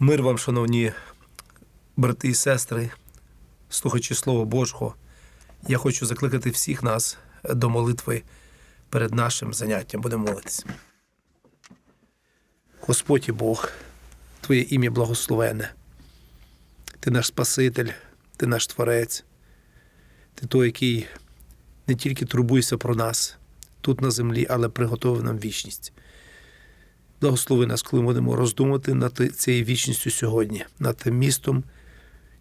Мир вам, шановні брати і сестри, слухачі Слова Божого. Я хочу закликати всіх нас до молитви перед нашим заняттям. Будемо молитися. Господь і Бог, Твоє ім'я благословене. Ти наш Спаситель, Ти наш Творець, Ти той, який не тільки турбуєшся про нас тут на землі, але приготовив нам вічність. Благослови нас, коли ми будемо роздумувати над цією вічністю сьогодні, над тим містом,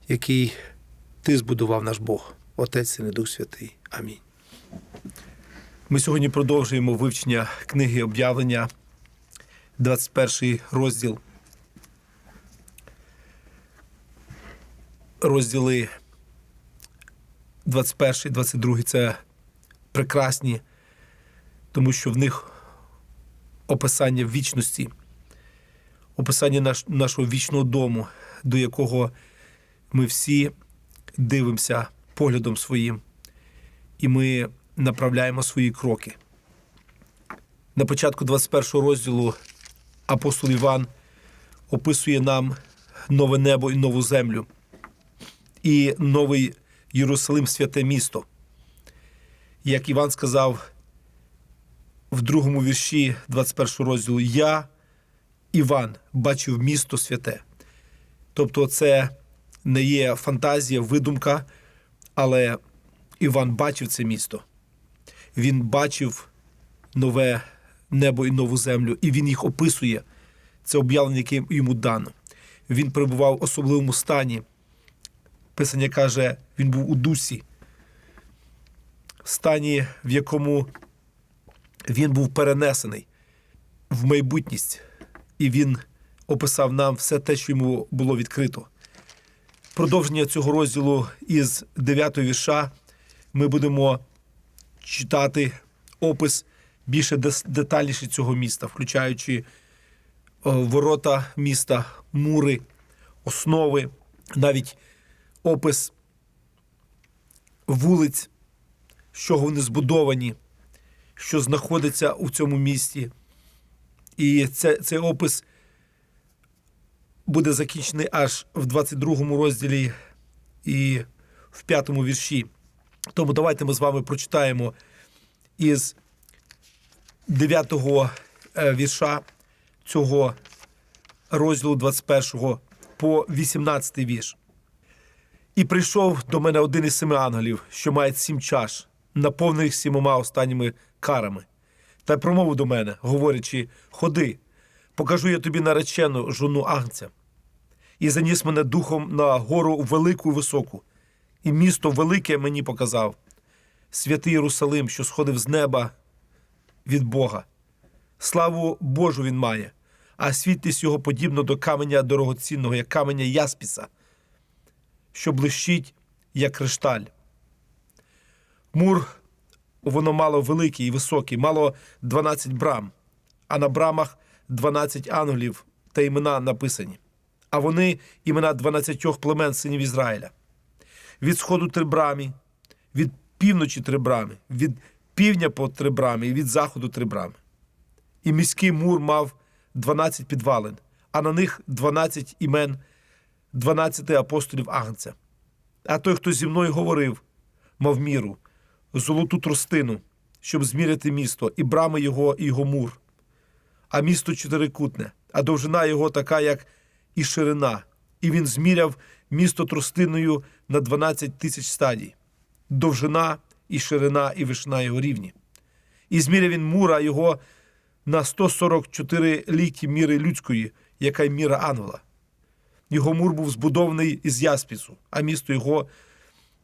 який ти збудував наш Бог, Отець і Дух Святий. Амінь. Ми сьогодні продовжуємо вивчення книги об'явлення, 21 розділ. Розділи 21, 22 це прекрасні, тому що в них описання вічності, описання наш, нашого вічного дому, до якого ми всі дивимося поглядом своїм, і ми направляємо свої кроки. На початку 21 розділу апостол Іван описує нам нове небо і нову землю, і новий Єрусалим святе місто. Як Іван сказав, в другому вірші 21 розділу Я, Іван, бачив місто святе. Тобто, це не є фантазія, видумка, але Іван бачив це місто. Він бачив нове небо і нову землю, і він їх описує. Це об'явлення, яке йому дано. Він перебував в особливому стані. Писання каже, він був у дусі, в стані, в якому він був перенесений в майбутність, і він описав нам все те, що йому було відкрито. Продовження цього розділу із 9 вірша ми будемо читати опис більше детальніше цього міста, включаючи е, ворота міста, мури, основи, навіть опис вулиць, з чого вони збудовані що знаходиться у цьому місті. І це, цей опис буде закінчений аж в 22 розділі і в 5 вірші. Тому давайте ми з вами прочитаємо із 9 е, вірша цього розділу 21 по 18 вірш. І прийшов до мене один із семи ангелів, що має сім чаш, наповнених сімома останніми карами, та промовив до мене, говорячи: Ходи, покажу я тобі наречену жону агнця. І заніс мене духом на гору велику і високу, і місто велике мені показав, святий Єрусалим, що сходив з неба від Бога. Славу Божу він має, а світлість його подібно до каменя дорогоцінного, як каменя яспіса, що блищить, як кришталь. Мур воно мало великий і високий, мало 12 брам, а на брамах 12 ангелів та імена написані. А вони імена 12 племен синів Ізраїля. Від сходу три брамі, від півночі три брами, від півдня по три брами і від заходу три брами. І міський мур мав 12 підвалин, а на них 12 імен 12 апостолів Агнця. А той, хто зі мною говорив, мав міру, золоту тростину, щоб зміряти місто, і брами його, і його мур. А місто чотирикутне, а довжина його така, як і ширина. І він зміряв місто тростиною на 12 тисяч стадій. Довжина і ширина, і вишина його рівні. І зміряв він мура його на 144 ліки міри людської, яка й міра ангела. Його мур був збудований із яспісу, а місто його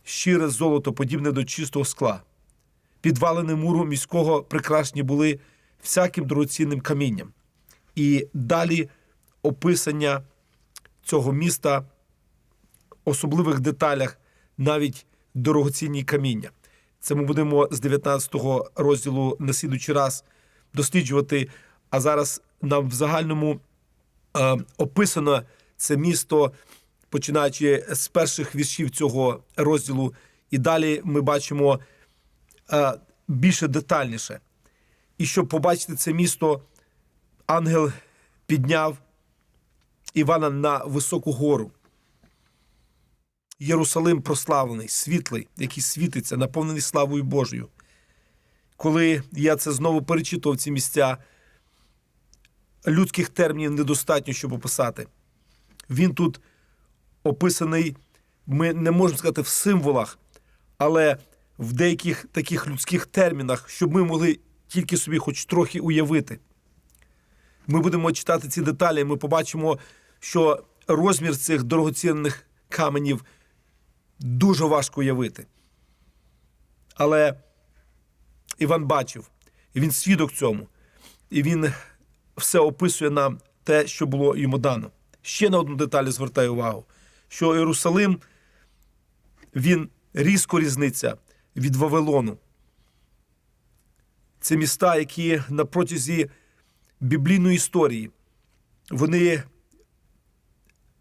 щире золото, подібне до чистого скла. Підвалини муру міського прикрашені були всяким дорогоцінним камінням. І далі описання цього міста в особливих деталях, навіть дорогоцінні каміння. Це ми будемо з 19 розділу на слідуючий раз досліджувати. А зараз нам в загальному е, описано це місто, починаючи з перших віршів цього розділу, і далі ми бачимо е, більше детальніше. І щоб побачити це місто, ангел підняв Івана на високу гору. Єрусалим прославлений, світлий, який світиться, наповнений славою Божою. Коли я це знову перечитував ці місця, людських термінів недостатньо, щоб описати. Він тут описаний, ми не можемо сказати в символах, але в деяких таких людських термінах, щоб ми могли тільки собі хоч трохи уявити. Ми будемо читати ці деталі, і ми побачимо, що розмір цих дорогоцінних каменів дуже важко уявити. Але Іван бачив, і він свідок цьому, і він все описує нам те, що було йому дано. Ще на одну деталь звертаю увагу, що Єрусалим він різко різниця від Вавилону. Це міста, які на протязі біблійної історії вони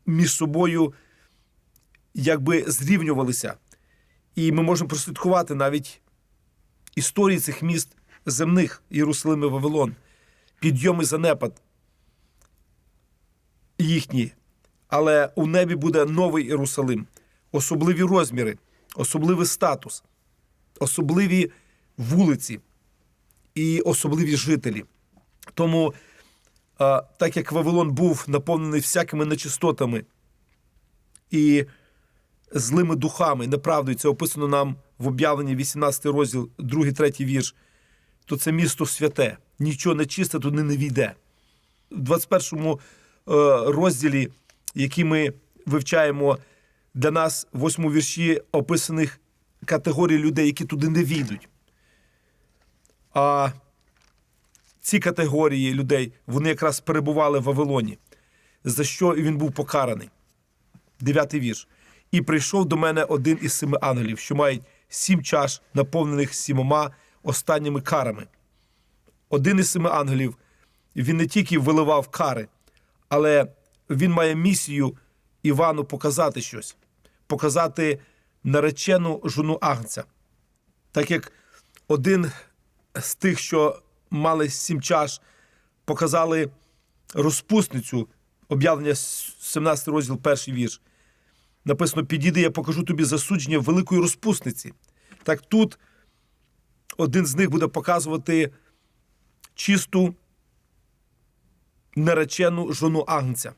між собою якби зрівнювалися. І ми можемо прослідкувати навіть історії цих міст земних Єрусалим і Вавилон, підйом і занепад їхні. Але у небі буде новий Єрусалим, особливі розміри, особливий статус, особливі вулиці і особливі жителі. Тому, так як Вавилон був наповнений всякими нечистотами і злими духами, неправдою, це описано нам в об'явленні 18 розділ, 2-3 вірш, то це місто святе, нічого нечисте туди не війде. В 21 розділі, який ми вивчаємо для нас, в 8 вірші описаних категорій людей, які туди не війдуть. А ці категорії людей вони якраз перебували в Вавилоні, за що він був покараний. Дев'ятий вірш. І прийшов до мене один із семи ангелів, що мають сім чаш, наповнених сімома останніми карами. Один із семи ангелів він не тільки виливав кари, але він має місію Івану показати щось, показати наречену жону Агнця. Так як один з тих, що мали сім чаш, показали розпусницю, об'явлення 17 розділ, перший вірш. Написано: підійди, я покажу тобі засудження великої розпусниці. Так тут один з них буде показувати чисту наречену жону Агнця.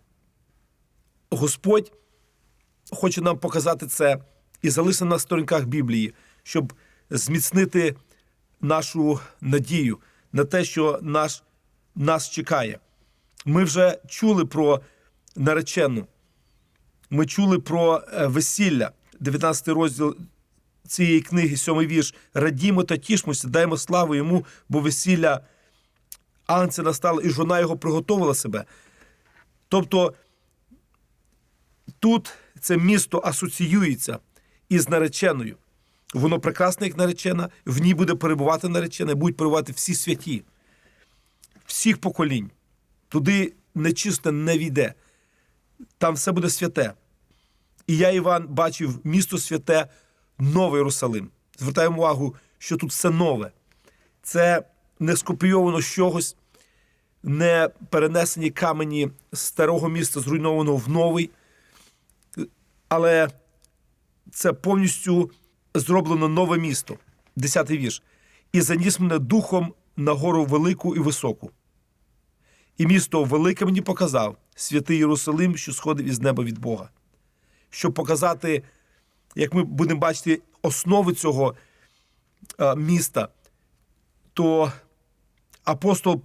Господь хоче нам показати це і залишити на сторінках Біблії, щоб зміцнити нашу надію на те, що наш, нас чекає. Ми вже чули про наречену. Ми чули про е, весілля, 19 розділ цієї книги, 7 вірш. Радімо та тішмося, даємо славу йому, бо весілля Анця настало, і жона його приготувала себе. Тобто тут це місто асоціюється із нареченою. Воно прекрасне, як наречена, в ній буде перебувати наречена, будуть перебувати всі святі, всіх поколінь. Туди нечисте не війде. Там все буде святе. І я, Іван, бачив місто святе, Новий Єрусалим. Звертаємо увагу, що тут все нове. Це не скопійовано з чогось, не перенесені камені старого міста, зруйнованого в новий. Але це повністю зроблено нове місто. Десятий вірш. І заніс мене духом на гору велику і високу. І місто велике мені показав святий Єрусалим, що сходив із неба від Бога. Щоб показати, як ми будемо бачити основи цього е, міста, то апостол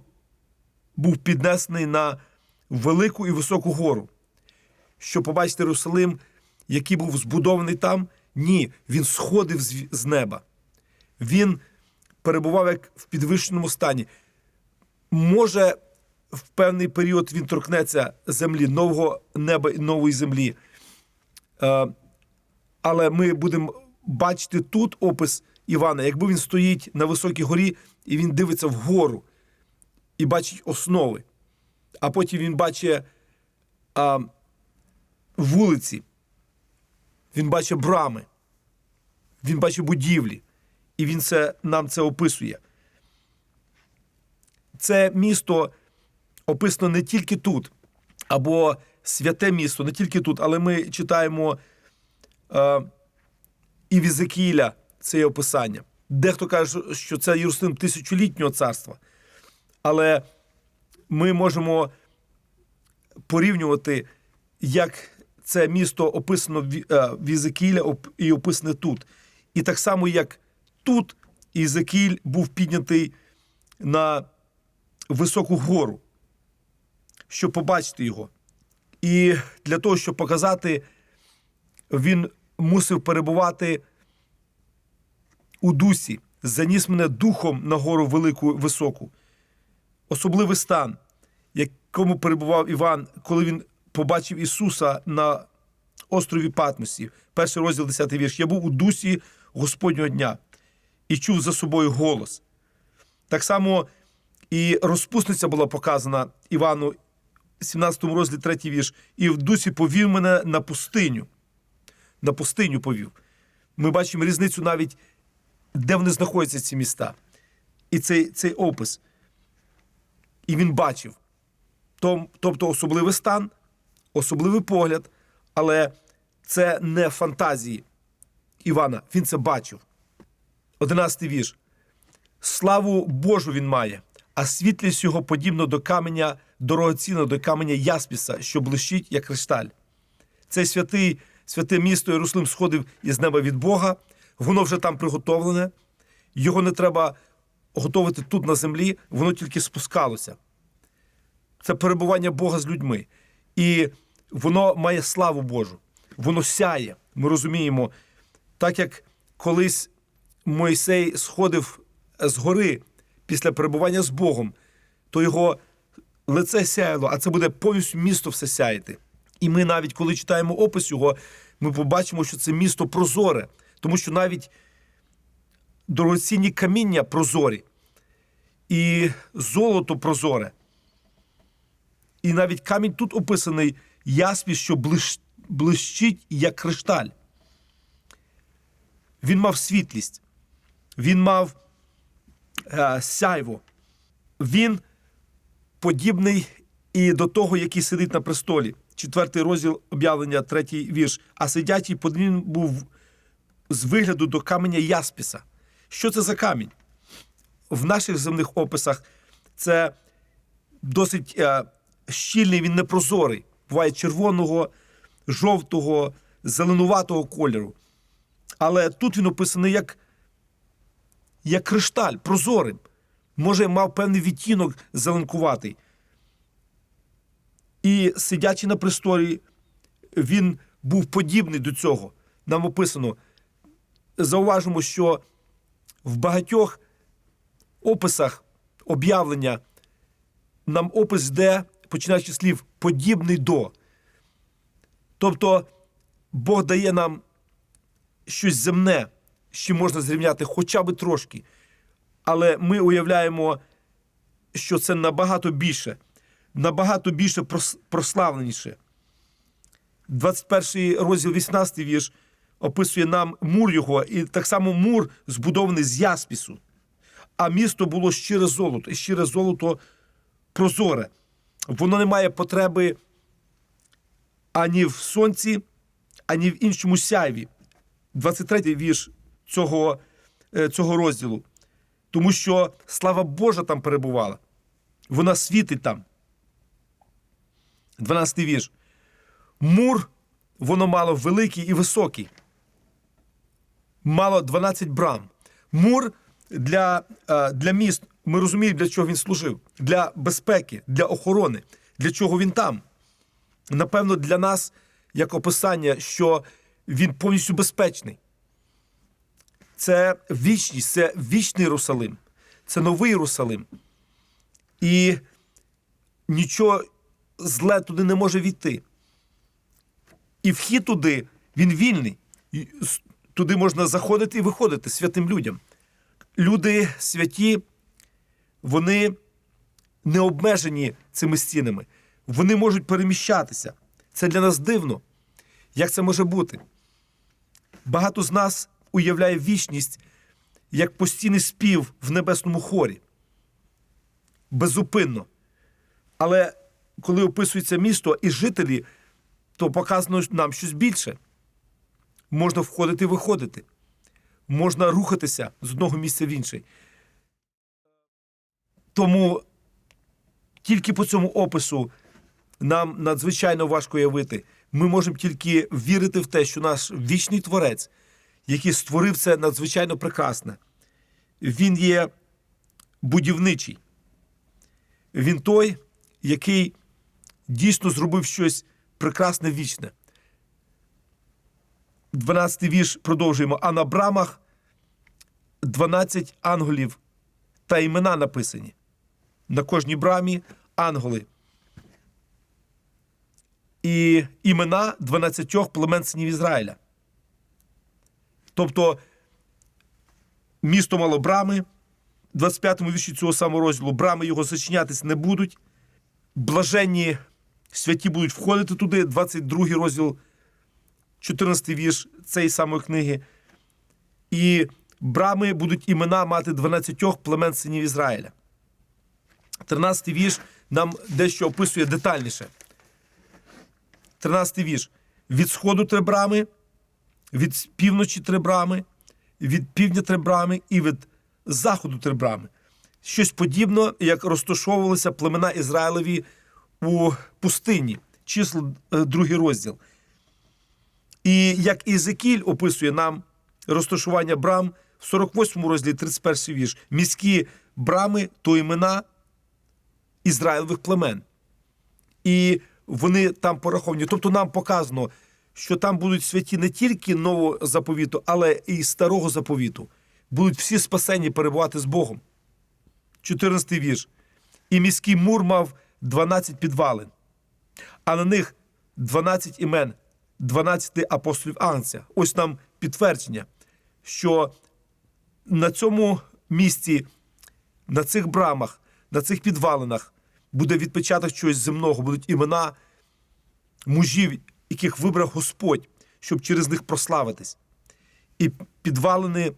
був піднесений на велику і високу гору. Щоб побачити Єрусалим, який був збудований там, ні, він сходив з, неба. Він перебував як в підвищеному стані. Може, в певний період він торкнеться землі, нового неба і нової землі. Е, але ми будемо бачити тут опис Івана, якби він стоїть на високій горі і він дивиться вгору і бачить основи. А потім він бачить а, вулиці, він бачить брами, він бачить будівлі, і він це, нам це описує. Це місто описано не тільки тут, або святе місто, не тільки тут, але ми читаємо е, і в Ізекіля це є описання. Дехто каже, що це Єрусалим тисячолітнього царства. Але ми можемо порівнювати, як це місто описано в, е, Ізекіля оп- і описане тут. І так само, як тут Ізекіль був піднятий на високу гору, щоб побачити його. І для того, щоб показати, він мусив перебувати у дусі, заніс мене духом на гору велику високу. Особливий стан, якому перебував Іван, коли він побачив Ісуса на острові Патмосі. Перший розділ 10 вірш. Я був у дусі Господнього дня і чув за собою голос. Так само і розпусниця була показана Івану, 17 розділі 3 вірш. І в дусі повів мене на пустиню. На пустиню повів. Ми бачимо різницю навіть, де вони знаходяться, ці міста. І цей, цей опис. І він бачив. Тобто особливий стан, особливий погляд, але це не фантазії Івана. Він це бачив. Одинадцятий вірш. Славу Божу він має, а світлість його подібно до каменя дорогоцінного, до каменя Яспіса, що блищить, як кришталь. Цей святий, святе місто Єрусалим сходив із неба від Бога, воно вже там приготовлене, його не треба готувати тут на землі, воно тільки спускалося. Це перебування Бога з людьми. І воно має славу Божу, воно сяє. Ми розуміємо, так як колись Мойсей сходив з гори після перебування з Богом, то його лице сяяло, а це буде повністю місто все сяяти. І ми навіть, коли читаємо опис його, ми побачимо, що це місто прозоре, тому що навіть дорогоцінні каміння прозорі, і золото прозоре. І навіть камінь тут описаний яспіс, що блищ- блищить, як кришталь. Він мав світлість, він мав е, сяйво. Він подібний і до того, який сидить на престолі. Четвертий розділ об'явлення, третій вірш. А сидячий подібний був з вигляду до каменя Яспіса. Що це за камінь? В наших земних описах це досить е, щільний, він непрозорий. Буває червоного, жовтого, зеленуватого кольору. Але тут він описаний як, як кришталь, прозорим. Може, мав певний відтінок зеленкуватий. І сидячи на престолі, він був подібний до цього. Нам описано. Зауважимо, що в багатьох описах об'явлення нам опис йде, починаючи з слів подібний до. Тобто Бог дає нам щось земне, чим можна зрівняти хоча б трошки. Але ми уявляємо, що це набагато більше, набагато більше прославленіше. 21 розділ, 18 вірш описує нам мур його, і так само мур збудований з яспісу. А місто було щире золото, і щире золото прозоре. Воно не має потреби ані в сонці, ані в іншому сяйві. 23 вірш цього, е, цього розділу. Тому що слава Божа там перебувала. Вона світить там. 12 вірш. Мур воно мало великий і високий. Мало 12 брам. Мур для, е, для міст, ми розуміємо, для чого він служив. Для безпеки, для охорони, для чого він там. Напевно, для нас як описання, що він повністю безпечний. Це вічність, це вічний Єрусалим, це новий Єрусалим. І нічого зле туди не може війти. І вхід туди, він вільний. Туди можна заходити і виходити святим людям. Люди святі, вони не обмежені цими стінами. Вони можуть переміщатися. Це для нас дивно. Як це може бути? Багато з нас уявляє вічність як постійний спів в небесному хорі. Безупинно. Але коли описується місто і жителі то показано нам щось більше. Можна входити і виходити, можна рухатися з одного місця в інший. Тому тільки по цьому опису нам надзвичайно важко уявити. Ми можемо тільки вірити в те, що наш вічний творець, який створив це надзвичайно прекрасне, він є будівничий. Він той, який дійсно зробив щось прекрасне вічне. 12-й вірш продовжуємо. А на брамах 12 ангелів та імена написані. На кожній брамі ангели. І імена 12 племен синів Ізраїля. Тобто місто мало брами, в 25-му вірші цього самого розділу брами його зачинятись не будуть. Блаженні святі будуть входити туди, 22 розділ, 14 вірш цієї самої книги. І брами будуть імена мати 12 племен синів Ізраїля. 13 вірш нам дещо описує детальніше. 13 вірш. Від сходу три брами, від півночі три брами, від півдня три брами і від заходу три брами. Щось подібне, як розташовувалися племена Ізраїлеві у пустині, число е, другий розділ. І як Ізекіль описує нам розташування брам в 48 розділі 31 вірш. Міські брами то імена Ізраїлевих племен. І вони там пораховані. Тобто нам показано, що там будуть святі не тільки нового заповіту, але і старого заповіту. Будуть всі спасені перебувати з Богом. 14 вірш. І міський мур мав 12 підвалин, а на них 12 імен, 12 апостолів Агнця. Ось нам підтвердження, що на цьому місці, на цих брамах, на цих підвалинах буде відпечаток чогось земного, будуть імена мужів, яких вибрав Господь, щоб через них прославитись. І підвалини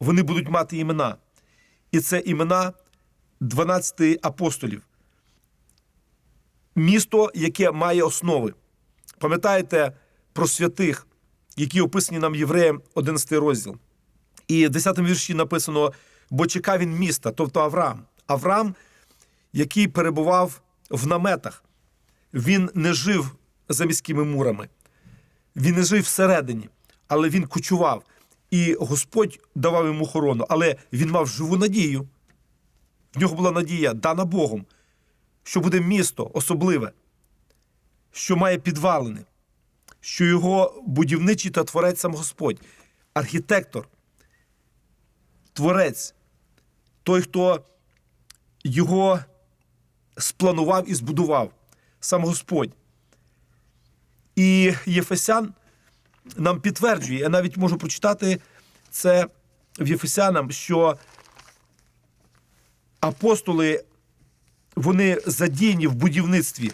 вони будуть мати імена. І це імена 12 апостолів. Місто, яке має основи. Пам'ятаєте про святих, які описані нам євреям 11 розділ. І в 10 вірші написано: бо чекав він міста, тобто Авраам. Авраам, який перебував в наметах, він не жив за міськими мурами, він не жив всередині, але він кочував. І Господь давав йому охорону, але він мав живу надію. В нього була надія, дана Богом, що буде місто особливе, що має підвалини, що його будівничий та творець сам Господь, архітектор, творець, той, хто його спланував і збудував, сам Господь. І Єфесян нам підтверджує, я навіть можу прочитати це в Єфесянам, що апостоли вони задіяні в будівництві.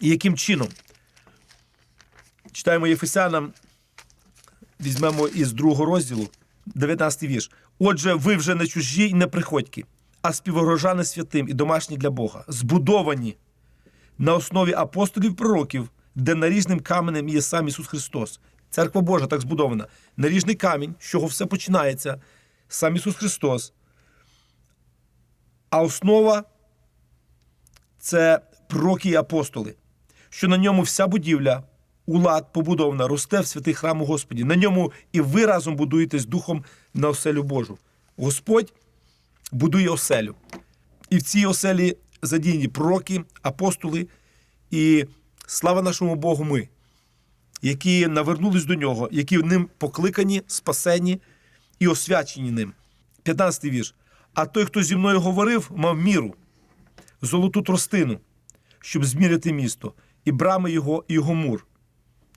І яким чином? Читаємо Єфесянам, візьмемо із другого розділу, 19 вірш. Отже, ви вже не чужі і не приходьки, а співгорожани святим і домашні для Бога, збудовані на основі апостолів пророків, де наріжним каменем є сам Ісус Христос. Церква Божа так збудована. Наріжний камінь, з чого все починається, сам Ісус Христос. А основа це пророки і апостоли, що на ньому вся будівля, улад побудована, росте в святий храм у Господі. На ньому і ви разом будуєтесь духом на оселю Божу. Господь будує оселю. І в цій оселі задіяні пророки, апостоли і слава нашому Богу, ми, які навернулись до нього, які ним покликані, спасені і освячені ним. 15 вірш. А той, хто зі мною говорив, мав міру, золоту тростину, щоб зміряти місто, і брами його, і його мур.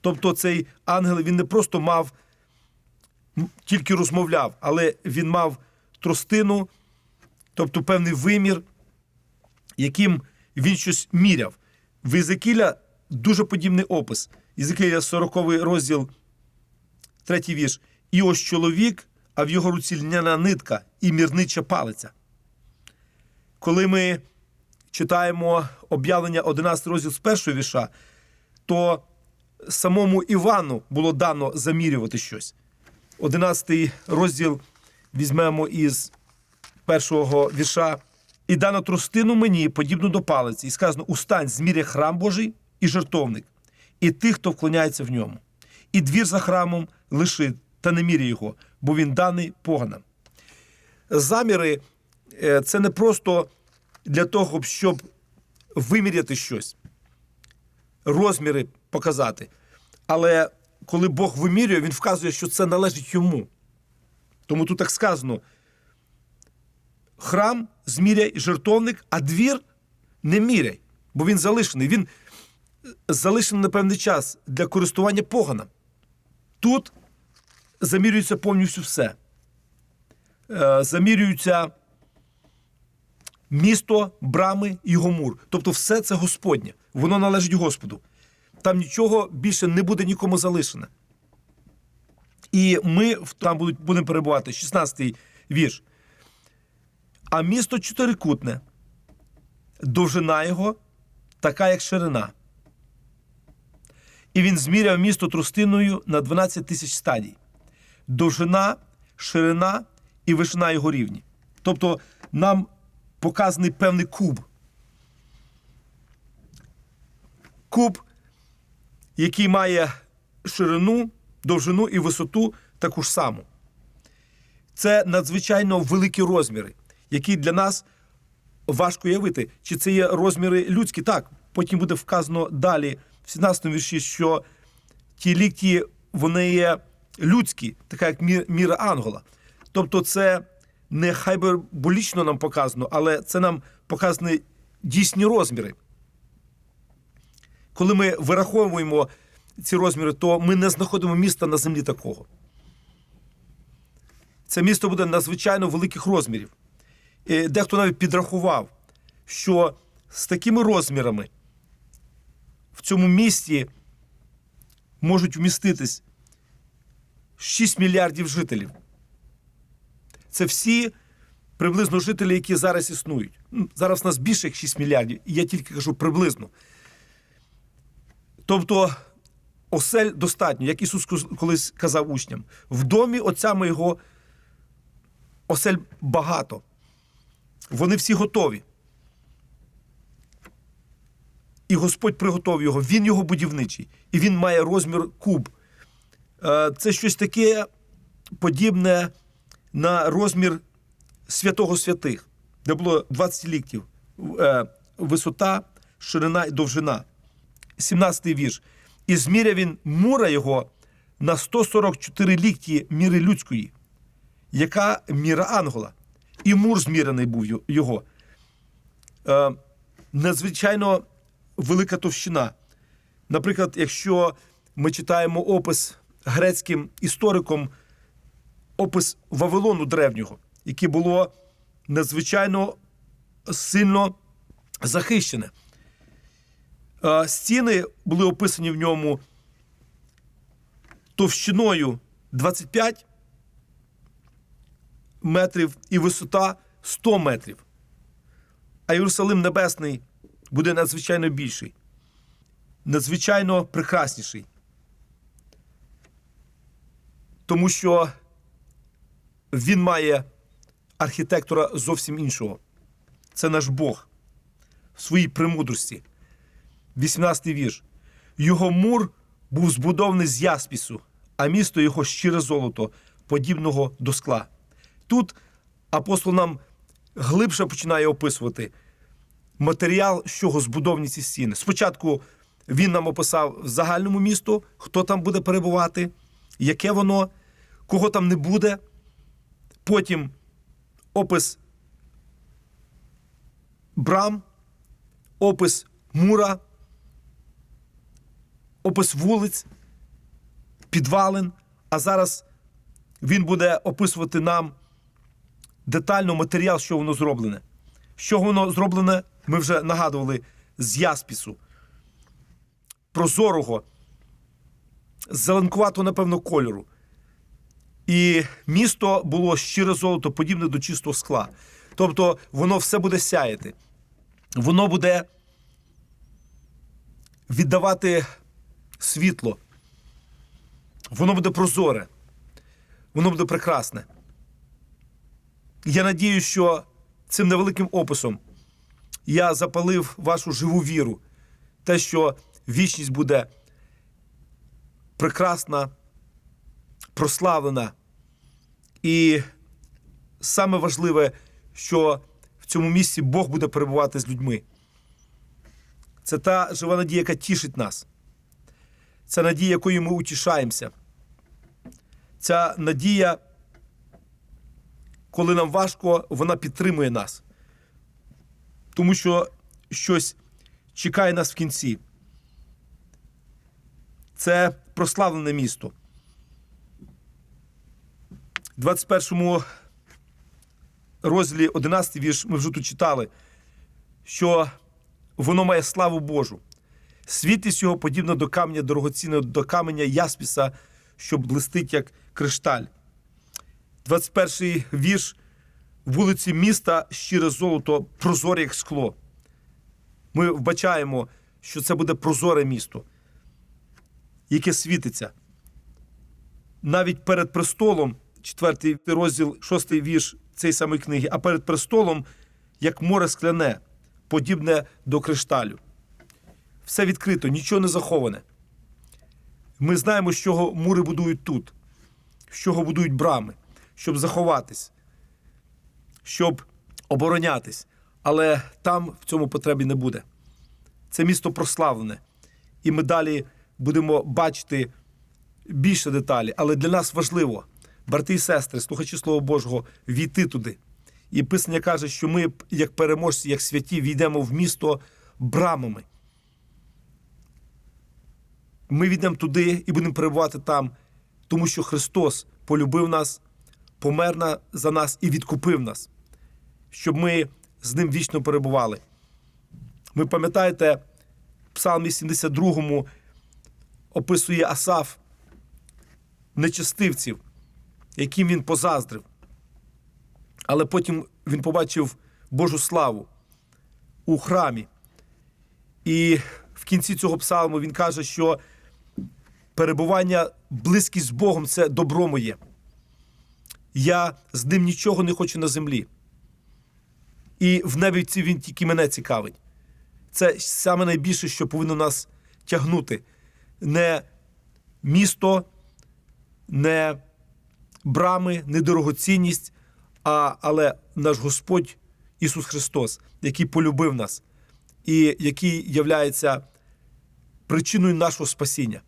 Тобто цей ангел він не просто мав, тільки розмовляв, але він мав тростину, тобто певний вимір, яким він щось міряв. В Єзекіля дуже подібний опис. Єзекіля 40 розділ, третій вірш. І ось чоловік, а в його руці льняна нитка і мірнича палиця. Коли ми читаємо об'явлення 11 розділ з першого вірша, то самому Івану було дано замірювати щось. Одинадцятий розділ візьмемо із першого вірша. І дано тростину мені, подібну до палиці, і сказано: устань, зміря храм Божий і жертовник, і тих, хто вклоняється в ньому. І двір за храмом лиши, та не міряй його, бо він даний поганам. Заміри е, це не просто для того, щоб виміряти щось, розміри показати. Але коли Бог вимірює, він вказує, що це належить йому. Тому тут так сказано: храм зміряй, жертовник, а двір не міряй, бо він залишений. Він залишений на певний час для користування поганам. Тут замірюється повністю все. Е, Замірюється місто, брами, його мур. Тобто, все це Господнє. Воно належить Господу. Там нічого більше не буде нікому залишене. І ми там будемо перебувати, 16-й вірш. А місто чотирикутне, довжина його така, як ширина. І він зміряв місто тростиною на 12 тисяч стадій. Довжина, ширина і вишина його рівні. Тобто нам показаний певний куб. Куб, який має ширину, довжину і висоту таку ж саму. Це надзвичайно великі розміри, які для нас важко уявити. Чи це є розміри людські? Так, потім буде вказано далі в 17 вірші, що ті лікті вони є людські, така як міра Ангола. Тобто, це не хайперболічно нам показано, але це нам показані дійсні розміри. Коли ми вираховуємо ці розміри, то ми не знаходимо міста на землі такого. Це місто буде надзвичайно великих розмірів. Дехто навіть підрахував, що з такими розмірами в цьому місті можуть вміститись 6 мільярдів жителів. Це всі приблизно жителі, які зараз існують. Ну, Зараз у нас більше як 6 мільярдів, і я тільки кажу приблизно. Тобто осель достатньо, як Ісус колись казав учням, в домі отця моєго осель багато. Вони всі готові. І Господь приготовив його, він його будівничий, і він має розмір куб. Е, Це щось таке подібне на розмір святого святих, де було 20 ліктів, е, висота, ширина і довжина. 17-й вірш. І зміряв він мура його на 144 лікті міри людської, яка міра Ангола. І мур змірений був його. Е, надзвичайно велика товщина. Наприклад, якщо ми читаємо опис грецьким істориком, опис Вавилону древнього, яке було надзвичайно сильно захищене. Стіни були описані в ньому товщиною 25 метрів і висота 100 метрів. А Єрусалим Небесний буде надзвичайно більший, надзвичайно прекрасніший. Тому що він має архітектора зовсім іншого. Це наш Бог в своїй премудрості. 18 вірш. Його мур був збудований з яспісу, а місто його щире золото, подібного до скла. Тут апостол нам глибше починає описувати матеріал, з чого збудовані ці стіни. Спочатку він нам описав в загальному місту, хто там буде перебувати, яке воно, кого там не буде. Потім опис брам, опис мура, опис вулиць, підвалин. А зараз він буде описувати нам детально матеріал, що воно зроблене. Що воно зроблене, ми вже нагадували з яспісу, прозорого, зеленкуватого, напевно, кольору. І місто було щире золото, подібне до чистого скла. Тобто воно все буде сяяти. Воно буде віддавати світло. Воно буде прозоре, воно буде прекрасне. Я надію, що цим невеликим описом я запалив вашу живу віру, те, що вічність буде прекрасна, прославлена. І саме важливе, що в цьому місці Бог буде перебувати з людьми. Це та жива надія, яка тішить нас. Це надія, якою ми утішаємося. Ця надія, коли нам важко, вона підтримує нас. Тому що щось чекає нас в кінці. Це прославлене місто. В 21 розділі 11 вірш ми вже тут читали, що воно має славу Божу. Світлість його подібна до каменя дорогоцінного, до каменя яспіса, що блистить як кришталь. 21 вірш вулиці міста щире золото, прозоре як скло. Ми вбачаємо, що це буде прозоре місто, яке світиться. Навіть перед престолом, 4 розділ, 6 вірш цієї самої книги, а перед престолом, як море скляне, подібне до кришталю. Все відкрито, нічого не заховане. Ми знаємо, з чого мури будують тут, з чого будують брами, щоб заховатись, щоб оборонятись. Але там в цьому потребі не буде. Це місто прославлене. І ми далі будемо бачити більше деталі. Але для нас важливо, брати і сестри, слухачі Слова Божого, війти туди. І Писання каже, що ми, як переможці, як святі, війдемо в місто брамами. Ми війдемо туди і будемо перебувати там, тому що Христос полюбив нас, помер за нас і відкупив нас, щоб ми з ним вічно перебували. Ви пам'ятаєте, Псалмі 72 описує Асаф нечестивців, яким він позаздрив. Але потім він побачив Божу славу у храмі. І в кінці цього псалму він каже, що перебування, близькість з Богом це добро моє. Я з ним нічого не хочу на землі. І в небі він тільки мене цікавить. Це саме найбільше, що повинно нас тягнути. Не місто, не брами, не дорогоцінність, а, але наш Господь Ісус Христос, який полюбив нас і який являється причиною нашого спасіння.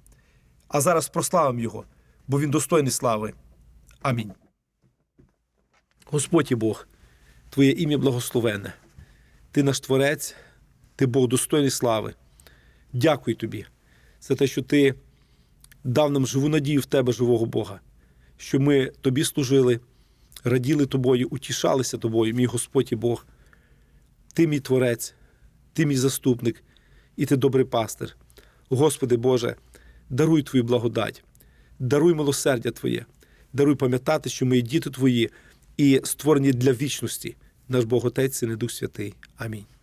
А зараз прославимо Його, бо Він достойний слави. Амінь. Господь і Бог, Твоє ім'я благословенне. Ти наш Творець, Ти Бог достойний слави. Дякую тобі за те, що ти дав нам живу надію в тебе, живого Бога, що ми тобі служили, раділи тобою, утішалися тобою, мій Господь і Бог. Ти мій творець, ти мій заступник, і ти добрий пастир. Господи Боже, даруй Твою благодать, даруй милосердя Твоє, даруй пам'ятати, що ми діти Твої і створені для вічності. Наш Бог Отець, і Дух Святий. Амінь.